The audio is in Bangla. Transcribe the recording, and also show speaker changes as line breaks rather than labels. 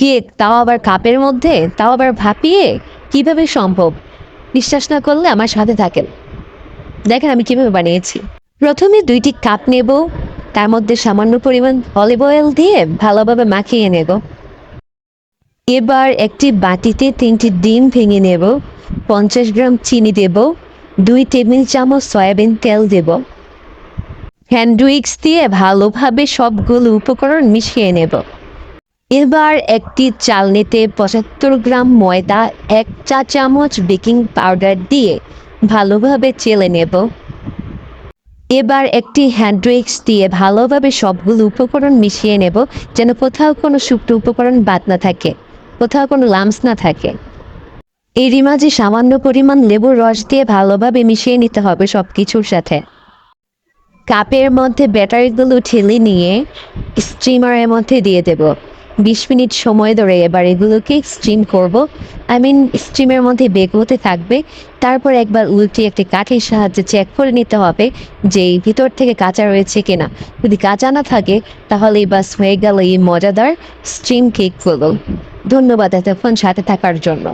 কেক তাও আবার কাপের মধ্যে? তাও আবার ভাপিয়ে? কীভাবে সম্ভব? বিশ্বাস না করলে আমার সাথে থাকেন। দেখেন আমি কীভাবে বানিয়েছি। প্রথমে দুইটি কাপ নেব। তার মধ্যে সামান্য পরিমাণ অলিভ অয়েল দিয়ে ভালোভাবে মাখিয়ে নেব। এবার একটি বাটিতে তিনটি ডিম ভেঙে নেব। পঞ্চাশ গ্রাম চিনি দেব। দুই টেবিল চামচ সয়াবিন তেল দেব। হ্যান্ড উইক্স দিয়ে ভালোভাবে সবগুলো উপকরণ মিশিয়ে নেব। এবার একটি চালনিতে পঁচাত্তর গ্রাম ময়দা, এক চা চামচ বেকিং পাউডার দিয়ে ভালোভাবে চেলে নেব। এবার একটি হ্যান্ড উইক্স দিয়ে ভালোভাবে সবগুলো উপকরণ মিশিয়ে নেব, যেন কোথাও কোনো শুকনো উপকরণ বাদ না থাকে, কোথাও কোনো লামস না থাকে। এরই মাঝে সামান্য পরিমাণ লেবুর রস দিয়ে ভালোভাবে মিশিয়ে নিতে হবে সব কিছুর সাথে। কাপের মধ্যে ব্যাটারিগুলো ঠেলে নিয়ে স্টিমারের মধ্যে দিয়ে দেব। বিশ মিনিট সময় ধরে এবার এগুলোকে স্টিম করব। আই মিন স্টিমের মধ্যে বেগ হতে থাকবে। তারপর একবার উল্টে একটি কাঠের সাহায্যে চেক করে নিতে হবে যে ভিতর থেকে কাঁচা রয়েছে কিনা। যদি কাঁচা না থাকে, তাহলে বাস হয়ে গেল এই মজাদার স্টিম কেকগুলো ধন্যবাদ এতক্ষণ সাথে থাকার জন্য।